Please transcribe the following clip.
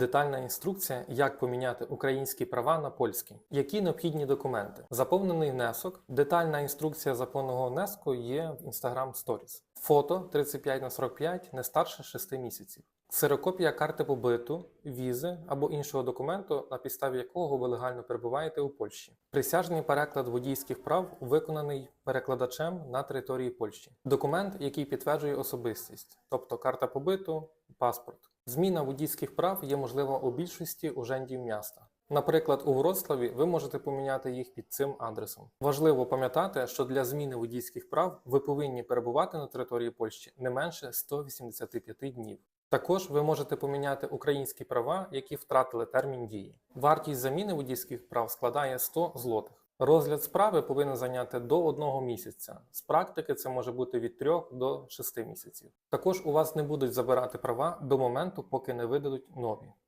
Детальна інструкція, як поміняти українські права на польські. Які необхідні документи? Заповнений внесок. Детальна інструкція заповненого внеску є в Instagram Stories. Фото 35 на 45 не старше 6 місяців. Ксерокопія карти побиту, візи або іншого документу, на підставі якого ви легально перебуваєте у Польщі. Присяжний переклад водійських прав виконаний перекладачем на території Польщі. Документ, який підтверджує особистість, тобто карта побиту, паспорт. Зміна водійських прав є можлива у більшості ужендів міста. Наприклад, у Вроцлаві ви можете поміняти їх під цим адресом. Важливо пам'ятати, що для зміни водійських прав ви повинні перебувати на території Польщі не менше 185 днів. Також ви можете поміняти українські права, які втратили термін дії. Вартість заміни водійських прав складає 100 злотих. Розгляд справи повинен зайняти до одного місяця. З практики це може бути від 3 до 6 місяців. Також у вас не будуть забирати права до моменту, поки не видадуть нові.